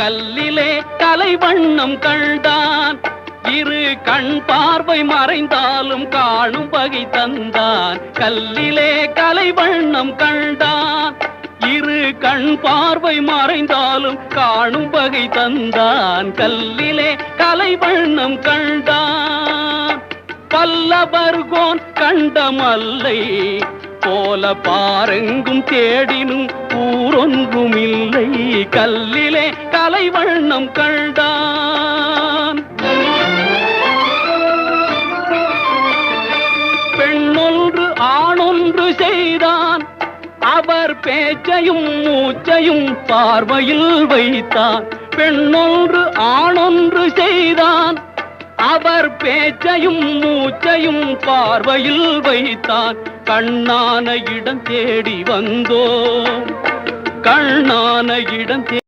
கல்லிலே கலைவண்ணம் கண்டான். இரு கண் பார்வை மறைந்தாலும் காணும் பகை தந்தான். கல்லிலே கலைவண்ணம் கண்டான். இரு கண் பார்வை மறைந்தாலும் காணும் பகை தந்தான். கல்லிலே கலைவண்ணம் கண்டான். பல்லவர்கோன் கண்டமல்லை போல பாருங்கும் தேடினும் ஊரொன்றும் இல்லை கல்லிலே கலைவண்ணம் கண்டான். பெண்ணொன்று ஆணொன்று செய்தான். அவர் பேச்சையும் மூச்சையும் பார்வையில் வைத்தான். பெண்ணொன்று ஆணொன்று செய்தான். அவர் பேச்சையும் மூச்சையும் பார்வையில் வைத்தான். கண்ணான இடம் தேடி வந்தோம். கண்ணான இடம் தே